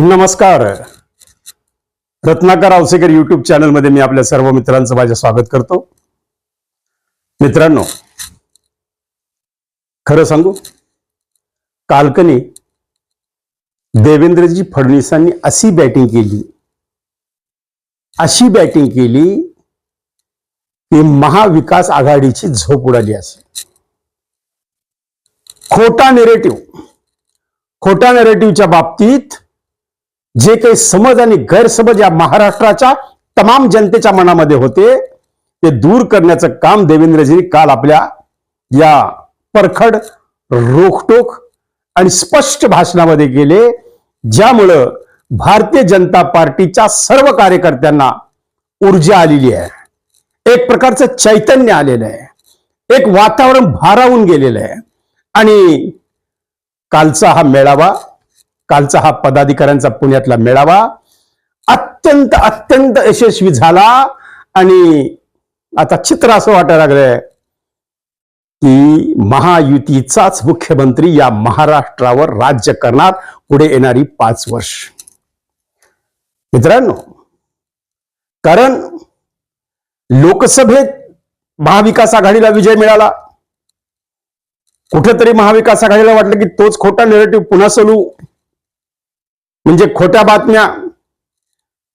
नमस्कार. रत्नाकर आवसेकर युट्यूब चॅनलमध्ये मी आपल्या सर्व मित्रांचं माझे स्वागत करतो. मित्रांनो खरं सांगू कालकनी देवेंद्रजी फडणवीसांनी अशी बॅटिंग केली अशी बॅटिंग केली की महाविकास आघाडीची झोप उडाली असेल. खोटा नेरेटिव्ह खोटा नेरेटिव्हच्या बाबतीत जे काही समज आणि गैरसमज या महाराष्ट्राच्या तमाम जनतेच्या मनामध्ये होते ते दूर करण्याचं काम देवेंद्रजींनी काल आपल्या या परखड रोखटोक आणि स्पष्ट भाषणामध्ये केले ज्यामुळं भारतीय जनता पार्टीच्या सर्व कार्यकर्त्यांना ऊर्जा आलेली आहे. एक प्रकारचं चैतन्य आलेलं आहे. एक वातावरण भारावून गेलेलं आहे. आणि कालचा हा मेळावा कालचा हा पदाधिकाऱ्यांचा पुण्यातला मेळावा अत्यंत अत्यंत यशस्वी झाला. आणि आता चित्र असं वाटायला लागलंय की महायुतीचाच मुख्यमंत्री या महाराष्ट्रावर राज्य करणार पुढे येणारी पाच वर्ष. मित्रांनो कारण लोकसभेत महाविकास आघाडीला विजय मिळाला. कुठेतरी महाविकास आघाडीला वाटलं की तोच खोटा नेरेटिव्ह पुन्हा सलू म्हणजे खोट्या बातम्या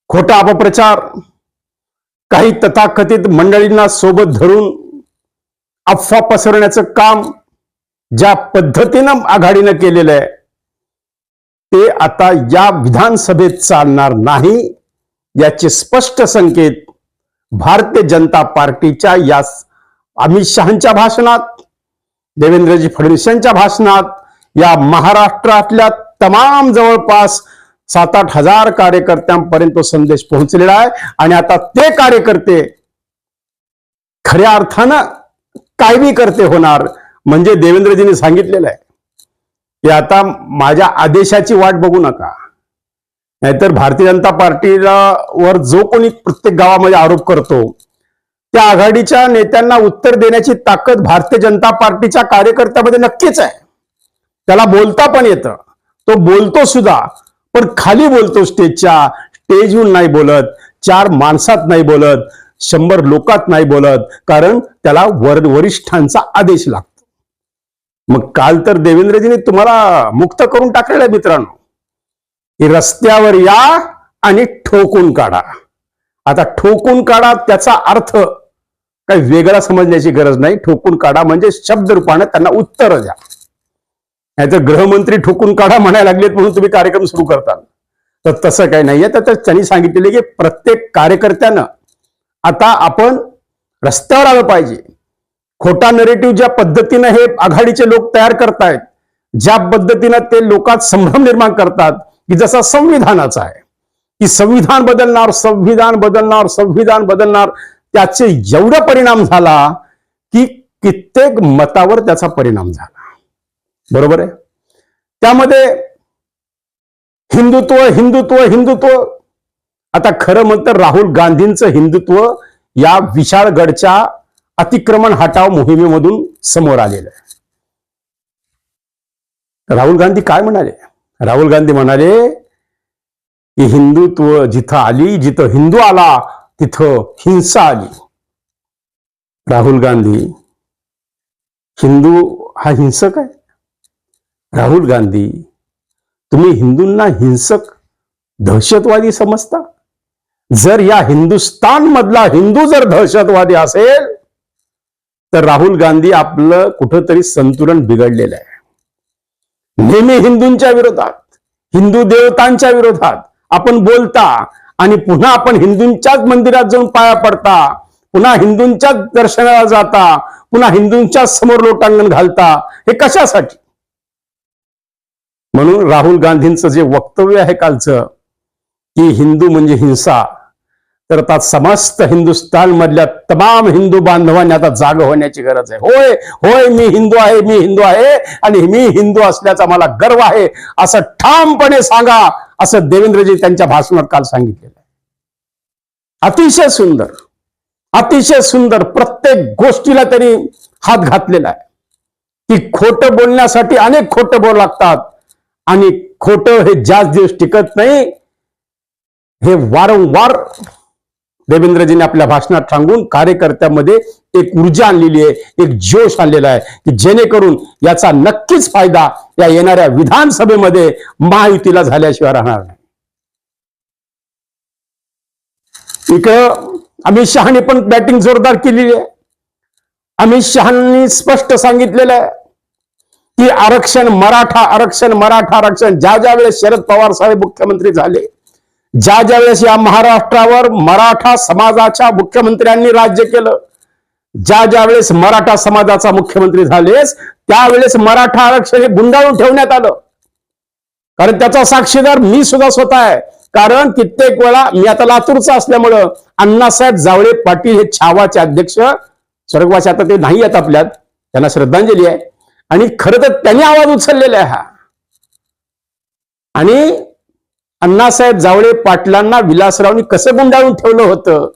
खोटा अपप्रचार काही तथाकथित मंडळींना सोबत धरून अफवा पसरवण्याचं काम ज्या पद्धतीनं आघाडीनं केलेलं आहे ते आता या विधानसभेत चालणार नाही याचे स्पष्ट संकेत भारतीय जनता पार्टीच्या या अमित शहाच्या भाषणात देवेंद्रजी फडणवीस यांच्या भाषणात या महाराष्ट्रातल्या तमाम जवळपास सात आठ हजार कार्यकर्त्यांपर्यंत तो संदेश पोहोचलेला आहे. आणि आता ते कार्यकर्ते खऱ्या अर्थानं कायमी करते होणार म्हणजे देवेंद्रजींनी सांगितलेलं आहे. की आता माझ्या आदेशाची वाट बघू नका. नाहीतर भारतीय जनता पार्टीला वर जो कोणी प्रत्येक गावामध्ये आरोप करतो त्या आघाडीच्या नेत्यांना उत्तर देण्याची ताकद भारतीय जनता पार्टीच्या कार्यकर्त्यामध्ये नक्कीच आहे. त्याला बोलता पण येतं. तो बोलतो सुद्धा पण खाली बोलतो स्टेजच्या स्टेजहून नाही बोलत चार माणसात नाही बोलत शंभर लोकात नाही बोलत कारण त्याला वर वरिष्ठांचा आदेश लागतो. मग काल तर देवेंद्रजीने तुम्हाला मुक्त करून टाकलेलं आहे मित्रांनो. की रस्त्यावर या आणि ठोकून काढा. आता ठोकून काढा त्याचा अर्थ काही वेगळा समजण्याची गरज नाही. ठोकून काढा म्हणजे शब्द रूपाने त्यांना उत्तर द्या. नाहीतर गृहमंत्री ठोकून काढा म्हणायला लागलेत म्हणून तुम्ही कार्यक्रम सुरू करता तर तसं काही नाहीये. तर त्यांनी सांगितलेले की प्रत्येक कार्यकर्त्यानं आता आपण रस्त्यावर आलं पाहिजे. खोटा नरेटिव्ह ज्या पद्धतीनं हे आघाडीचे लोक तयार करतायत ज्या पद्धतीनं ते लोकात संभ्रम निर्माण करतात की जसा संविधानाचा आहे की संविधान बदलणार संविधान बदलणार संविधान बदलणार त्याचे एवढा परिणाम झाला की कित्येक मतावर त्याचा परिणाम झाला. बरोबर आहे? त्यामध्ये हिंदुत्व हिंदुत्व हिंदुत्व. आता खरं म्हणतं राहुल गांधींचं हिंदुत्व या विशाळगडच्या अतिक्रमण हटाव मोहिमेमधून समोर आलेलं आहे. राहुल गांधी काय म्हणाले? राहुल गांधी म्हणाले की हिंदुत्व जिथं आली जिथं हिंदू आला तिथं हिंसा आली. राहुल गांधी हिंदू हा हिंसक आहे? राहुल गांधी तुम्ही हिंदूंना हिंसक दहशतवादी समजता? जर या हिंदुस्तान मधला हिंदू जर दहशतवादी असेल तर राहुल गांधी आपलं कुठंतरी संतुलन बिघडलेलं आहे. नेहमी हिंदूंच्या विरोधात हिंदू देवतांच्या विरोधात आपण बोलता आणि पुन्हा आपण हिंदूंच्याच मंदिरात जाऊन पाया पडता पुन्हा हिंदूंच्याच दर्शनाला जाता पुन्हा हिंदूंच्याच समोर लोटांगण घालता हे कशासाठी? म्हणून राहुल गांधींचं जे वक्तव्य आहे कालचं की हिंदू म्हणजे हिंसा तर आता समस्त हिंदुस्थान मधल्या तमाम हिंदू बांधवांनी आता जाग होण्याची गरज आहे. होय होय मी हिंदू आहे मी हिंदू आहे आणि मी हिंदू असल्याचा मला गर्व आहे असं ठामपणे सांगा असं देवेंद्रजी त्यांच्या भाषणात काल सांगितलेलं आहे. अतिशय सुंदर अतिशय सुंदर प्रत्येक गोष्टीला त्यांनी हात घातलेला आहे. की खोटं बोलण्यासाठी अनेक खोटं बोल लागतात. आणि खोटं हे जास्त दिवस टिकत नाही. हे वारंवार देवेंद्रजीने आपल्या भाषणात सांगून कार्यकर्त्यामध्ये एक ऊर्जा आणलेली आहे एक जोश आणलेला आहे की जेणेकरून याचा नक्कीच फायदा या येणाऱ्या विधानसभेमध्ये महायुतीला झाल्याशिवाय राहणार नाही. इकडं अमित शहाने पण बॅटिंग जोरदार केलेली आहे. अमित शहानी स्पष्ट सांगितलेलं आहे. की आरक्षण मराठा आरक्षण मराठा आरक्षण. ज्या ज्या वेळेस शरद पवार साहेब मुख्यमंत्री झाले ज्या ज्या वेळेस या महाराष्ट्रावर मराठा समाजाच्या मुख्यमंत्र्यांनी राज्य केलं ज्या ज्या वेळेस मराठा समाजाचा मुख्यमंत्री झालेस त्यावेळेस मराठा आरक्षण हे गुंडाळून ठेवण्यात आलं. कारण त्याचा साक्षीदार मी सुद्धा स्वतः आहे. कारण कित्येक वेळा मी आता लातूरचा असल्यामुळं अण्णासाहेब जावळे पाटील हे छावाचे अध्यक्ष स्वर्गवासी आता ते नाही आहेत आपल्यात त्यांना श्रद्धांजली आहे. आणि खरं तर त्यांनी आवाज उचललेला आहे हा. आणि अण्णासाहेब जावळे पाटलांना विलासरावनी कसं गुंडाळून ठेवलं होतं?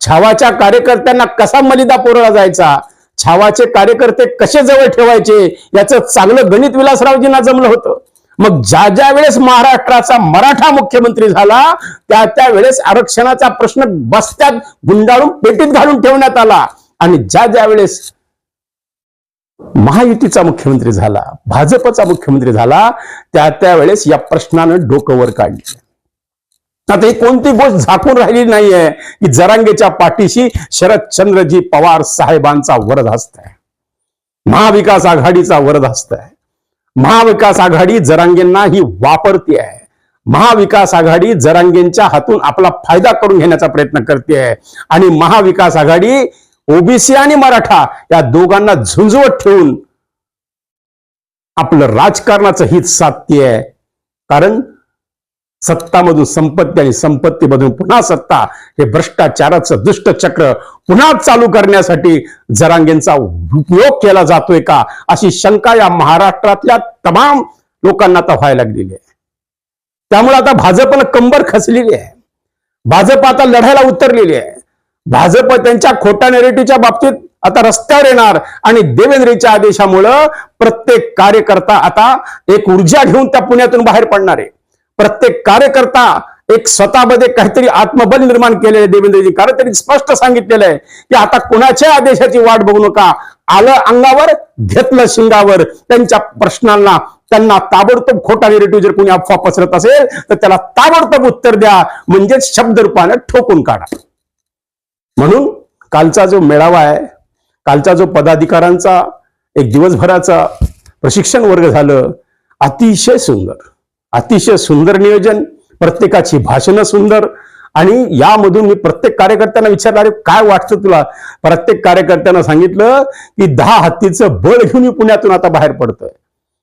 छावाच्या कार्यकर्त्यांना कसा मलिदा पुरवला जायचा? छावाचे कार्यकर्ते कसे जवळ ठेवायचे? याचं चांगलं गणित विलासरावजींना जमलं होतं. मग ज्या ज्या वेळेस महाराष्ट्राचा मराठा मुख्यमंत्री झाला त्या त्या वेळेस आरक्षणाचा प्रश्न बस्त्यात गुंडाळून पेटीत घालून ठेवण्यात आला. आणि ज्या ज्या वेळेस महायुतीचा मुख्यमंत्री झाला भाजपचा मुख्यमंत्री झाला त्या त्यावेळेस या प्रश्नानं डोकं वर काढले. आता ही कोणती गोष्ट झाकून राहिली नाहीये की जरांगेच्या पाठीशी शरदचंद्रजी पवार साहेबांचा वरद हस्त आहे. महाविकास आघाडीचा वरद हस्त आहे. महाविकास आघाडी जरांगेंना ही वापरते आहे महाविकास आघाडी जरांगेंच्या हातून आपला फायदा करून घेण्याचा प्रयत्न करते आहे आणि महाविकास आघाडी ओबीसी आणि मराठा या दोघांना झुंजवत ठेवून आपलं राजकारणाचं हित साध्य आहे कारण सत्तामधून संपत्ती आणि संपत्तीमधून पुन्हा सत्ता हे भ्रष्टाचाराचं दुष्ट चक्र पुन्हा चालू करण्यासाठी जरांगेंचा उपयोग केला जातोय का अशी शंका या महाराष्ट्रातल्या तमाम लोकांना आता व्हायला लागलेली आहे. त्यामुळे आता भाजपला कंबर खचलेली आहे. भाजप आता लढायला उतरलेली आहे. भाजप त्यांच्या खोट्या नेरेटिव्हच्या बाबतीत आता रस्त्यावर येणार आणि देवेंद्रीच्या आदेशामुळं प्रत्येक कार्यकर्ता आता एक ऊर्जा घेऊन त्या पुण्यातून बाहेर पडणार आहे. प्रत्येक कार्यकर्ता एक स्वतःमध्ये काहीतरी आत्मबल निर्माण केलेलं देवेंद्रजी. कारण त्यांनी स्पष्ट सांगितलेलं आहे की आता कुणाच्या आदेशाची वाट बघू नका. आलं अंगावर घेतलं शिंगावर. त्यांच्या प्रश्नांना त्यांना ताबडतोब खोटा निरेटिव्ह जर कोणी अफवा पसरत असेल तर त्याला ताबडतोब उत्तर द्या. म्हणजेच शब्दरूपानं ठोकून काढा. म्हणून कालचा जो मेळावा आहे कालचा जो पदाधिकाऱ्यांचा एक दिवसभराचा प्रशिक्षण वर्ग झालं अतिशय सुंदर. अतिशय सुंदर नियोजन प्रत्येकाची भाषणं सुंदर आणि यामधून मी प्रत्येक कार्यकर्त्यांना विचारणारे काय वाटतं तुला? प्रत्येक कार्यकर्त्यांना सांगितलं की दहा हत्तीचं बळ घेऊन मी पुण्यातून आता बाहेर पडतोय.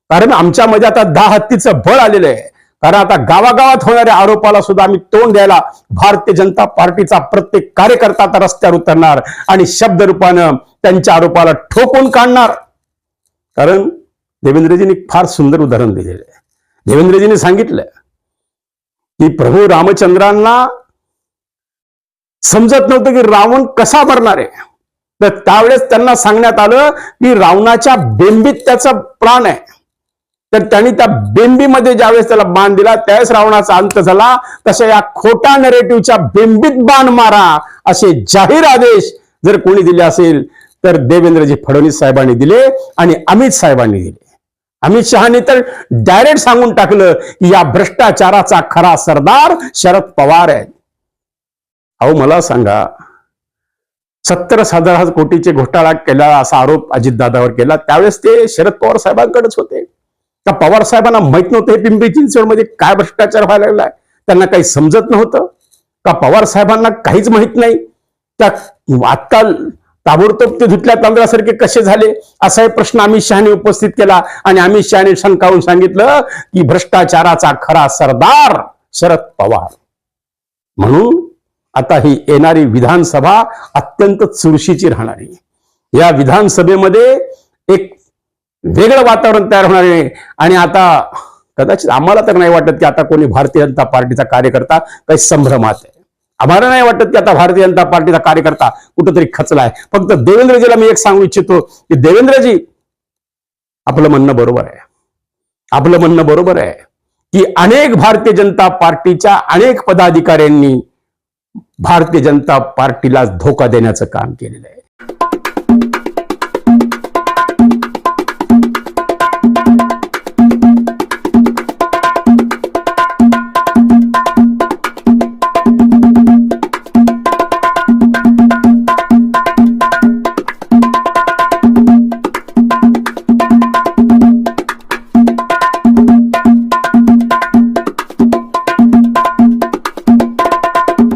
कारण आमच्यामध्ये आता दहा हत्तीचं बळ आलेलं आहे. कारण आता गावागावात होणाऱ्या आरोपाला सुद्धा आम्ही तोंड द्यायला भारतीय जनता पार्टीचा प्रत्येक कार्यकर्ता आता रस्त्यावर उतरणार आणि शब्दरूपानं त्यांच्या आरोपाला ठोकून काढणार. कारण देवेंद्रजींनी फार सुंदर उदाहरण दिलेलं आहे. देवेंद्रजींनी सांगितलं की प्रभू रामचंद्रांना समजत नव्हतं की रावण कसा मरणार आहे. तर त्यावेळेस त्यांना सांगण्यात आलं की रावणाच्या बेंबीत त्याचा प्राण आहे. तर त्यांनी त्या बेंबीमध्ये ज्यावेळेस त्याला बाण दिला त्यावेळेस रावणाचा अंत झाला. तशा या खोटा नरेटिव्हच्या बेंबीत बाण मारा असे जाहीर आदेश जर कोणी दिले असेल तर देवेंद्रजी फडणवीस साहेबांनी दिले आणि अमित साहेबांनी दिले. अमित शहानी तर डायरेक्ट सांगून टाकलं की या भ्रष्टाचाराचा खरा सरदार शरद पवार आहे. अहो मला सांगा सत्तर हजार कोटीचे घोटाळा केला असा आरोप अजितदादावर केला त्यावेळेस ते शरद पवार साहेबांकडेच होते. का पवार साहेबांना माहीत नव्हतं हे पिंपरी चिंचवडमध्ये म्हणजे काय भ्रष्टाचार व्हायला लागलाय? त्यांना काही समजत नव्हतं. का पवार साहेबांना काहीच माहीत नाही? त्या आत्ता ताबडतोब ते धुतल्या तांदळासारखे कसे झाले? असा हे प्रश्न अमित शहाने उपस्थित केला आणि अमित शहाने शंकावून सांगितलं की भ्रष्टाचाराचा खरा सरदार शरद पवार. म्हणून आता ही येणारी विधानसभा अत्यंत चुरशीची राहणारी. या विधानसभेमध्ये एक वेगळं वातावरण तयार होणार आहे. आणि आता कदाचित आम्हाला तर नाही वाटत की आता कोणी भारतीय जनता पार्टीचा कार्यकर्ता काही संभ्रमात आहे. आम्हाला नाही वाटत की आता भारतीय जनता पार्टीचा कार्यकर्ता कुठंतरी खचलाय. फक्त देवेंद्रजीला मी एक सांगू इच्छितो की देवेंद्रजी आपलं म्हणणं बरोबर आहे. आपलं म्हणणं बरोबर आहे की अनेक भारतीय जनता पार्टीच्या अनेक पदाधिकाऱ्यांनी भारतीय जनता पार्टीला धोका देण्याचं काम केलेलं आहे.